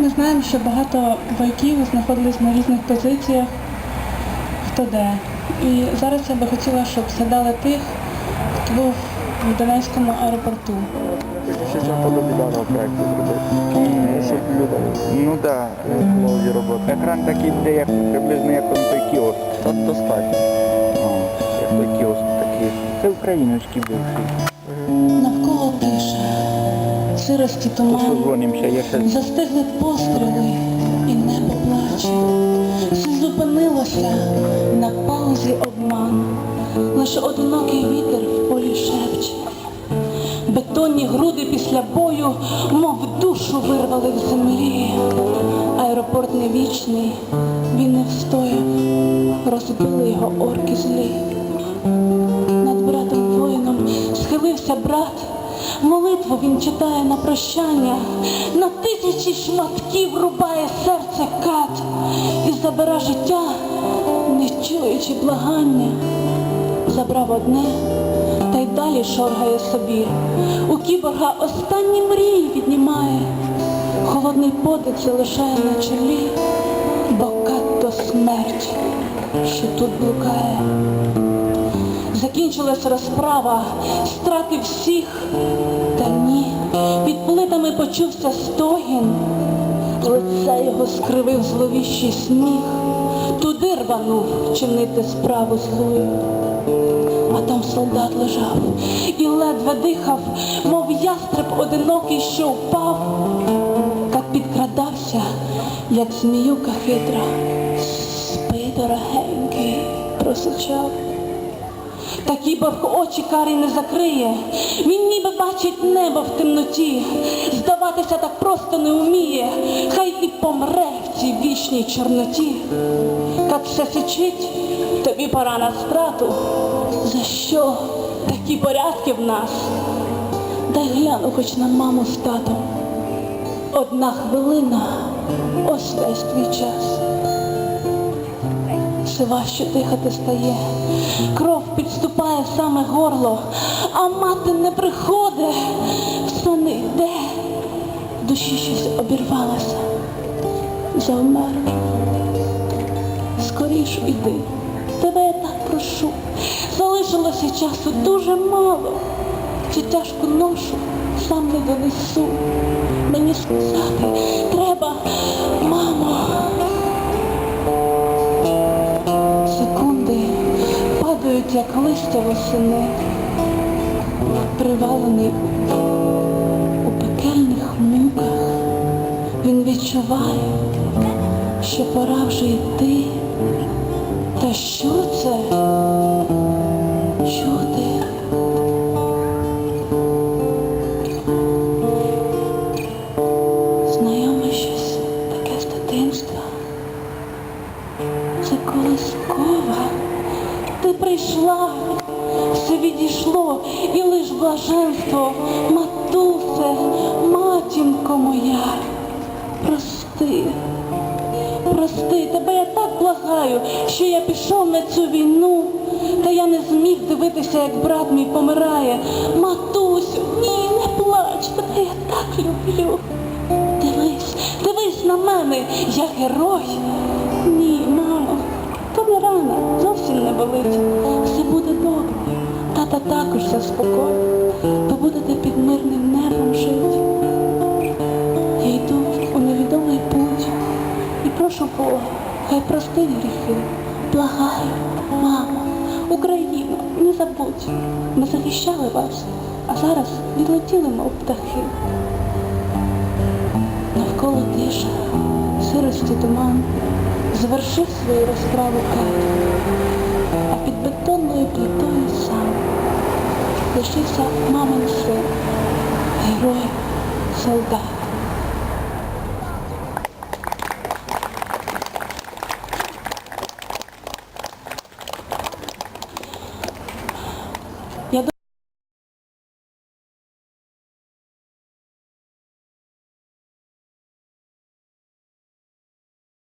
Ми знаємо, що багато вояків знаходились на різних позиціях, хто де. І зараз я би хотіла, щоб згадали тих, хто був в Донецькому аеропорту. Зробити. Щоб люди Ну так, нові роботи. екран такий, де як приблизно як он той кіоск. Та достатньо. Як той кіоск такий. Це український бивший. Сирості То туман, дзвонимося, застигли постріли і небо плаче. Все зупинилося на паузі обман. Лише одинокий вітер в полі шепче. Бетонні груди після бою, мов душу вирвали в землі. Аеропорт не вічний, він не встояв, розбили його орки злі. Над братом воїном схилився брат. Молитву він читає на прощання, на тисячі шматків рубає серце кат і забира життя, не чуючи благання. Забрав одне та й далі шоргає собі. У кіборга останні мрії піднімає, холодний подих залишає на чолі, бо кат то смерть, що тут блукає. Закінчилась розправа, стратив всіх, та ні, під плитами почувся стогін, лице його скривив зловіщий сміх, туди рванув чинити справу злую. А там солдат лежав і ледве дихав, мов ястреб одинокий, що впав, як підкрадався, як зміюка хитра, спи дорогенький, просичав. Такий борг очі карі не закриє. Він ніби бачить небо в темноті. Здаватися так просто не вміє. Хай і помре в цій вічній чорноті. Як все сичить, тобі пора на страту. За що такі порядки в нас? Дай гляну хоч на маму з татом. Одна хвилина, ось весь твій час все важче дихати стає, кров підступає в саме горло, а мати не приходить, все не йде, в душі щось обірвалося, завмер. Скоріш іди, тебе я так прошу, залишилося часу дуже мало, чи тяжку ношу сам не донесу. Мені сказати треба, мамо. Падають, як листя восени, привалений у пекельних муках. Він відчуває, що пора вже йти. Та що це? Відійшло, і лиш блаженство, матусе, матінко моя. Прости, прости, тебе я так благаю, що я пішов на цю війну, та я не зміг дивитися, як брат мій помирає. Матусю, ні, не плач, тебе я так люблю. Дивись, дивись на мене, я герой. Ні, мамо, то рана, зовсім не болить. Все буде добре. Також заспокоїть. Ви будете під мирним небом жити. Я йду у невідомий путь і прошу Бога, хай простить гріхи. Благаю, мамо, Україна, не забудь. Ми захищали вас, а зараз відлетіли, мов птахи. Навколо тиша, сирості туман, завершив свою розправу кат, лишився мамин син, герой, солдат.